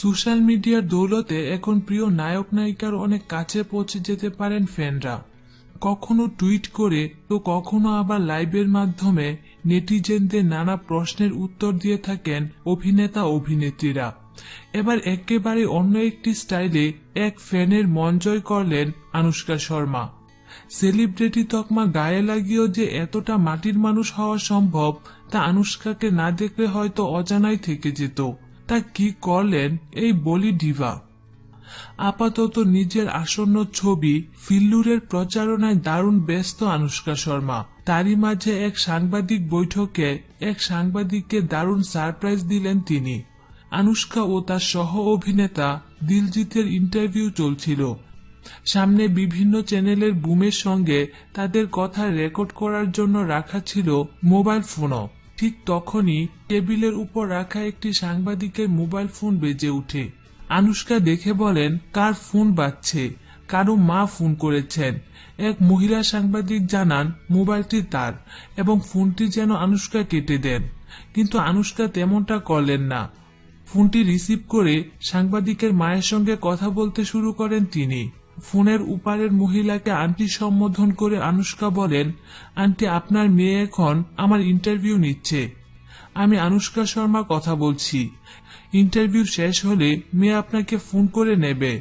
Social মিডিয়ার দৌলতে এখন প্রিয় নায়ক নায়িকার অনেক কাছে পৌঁছে যেতে পারেন ফ্যানরা। কখনো টুইট করে তো কখনো আবার লাইভের মাধ্যমে নেটিজেনদের নানা প্রশ্নের উত্তর দিয়ে থাকেন অভিনেতা, অভিনেত্রীরা। এবার একেবারে অন্য একটি স্টাইলে এক ফ্যানের মন জয় করলেন আনুষ্কা শর্মা। সেলিব্রিটি তকমা গায়ে লাগিয়েও যে এতটা মাটির মানুষ হওয়া সম্ভব, তা আনুষ্কাকে না দেখলে হয়তো অজানাই থেকে যেত। তা কি করলেন? এই বলি ডিভা। আপাতত নিজের আসন্ন ছবি ফিল্লুরের প্রচারণায় দারুণ ব্যস্ত আনুষ্কা শর্মা। তারই মাঝে এক সাংবাদিক বৈঠকে এক সাংবাদিককে দারুণ সারপ্রাইজ দিলেন তিনি। আনুষ্কা ও তার সহ অভিনেতা দিলজিতের ইন্টারভিউ চলছিল। সামনে বিভিন্ন চ্যানেলের বুমের সঙ্গে তাদের কথা রেকর্ড করার জন্য রাখা ছিল মোবাইল ফোনও। ঠিক তখনই টেবিলের উপর রাখা একটি সাংবাদিকের মোবাইল ফোন বেজে ওঠে। আনুষ্কা দেখে বলেন, কার ফোন বাজছে? কারও মা ফোন করেছেন। এক মহিলা সাংবাদিক জানান, মোবাইলটি তার এবং ফোনটি যেন আনুষ্কা কেটে দেন। কিন্তু আনুষ্কা তেমনটা করলেন না। ফোনটি রিসিভ করে সাংবাদিকের মায়ের সঙ্গে কথা বলতে শুরু করেন তিনি। ফোনের উপারের মহিলাকে আন্টি সম্বোধন করে আনুষ্কা বলেন, আন্টি, আপনার মেয়ে এখন আমার ইন্টারভিউ নিচ্ছে। আমি আনুষ্কা শর্মা কথা বলছি। ইন্টারভিউ শেষ হলে মেয়ে আপনাকে ফোন করে নেবে।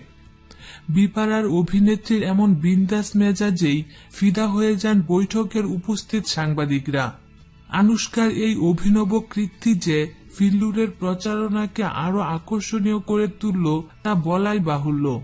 বিপাড়ার অভিনেত্রীর এমন বিন্দাস মেজাজেই ফিদা হয়ে যান বৈঠকের উপস্থিত সাংবাদিকরা। আনুষ্কার এই অভিনব কৃত্তি যে ফিল্লুরের প্রচারণাকে আরও আকর্ষণীয় করে তুলল, তা বলাই বাহুল্য।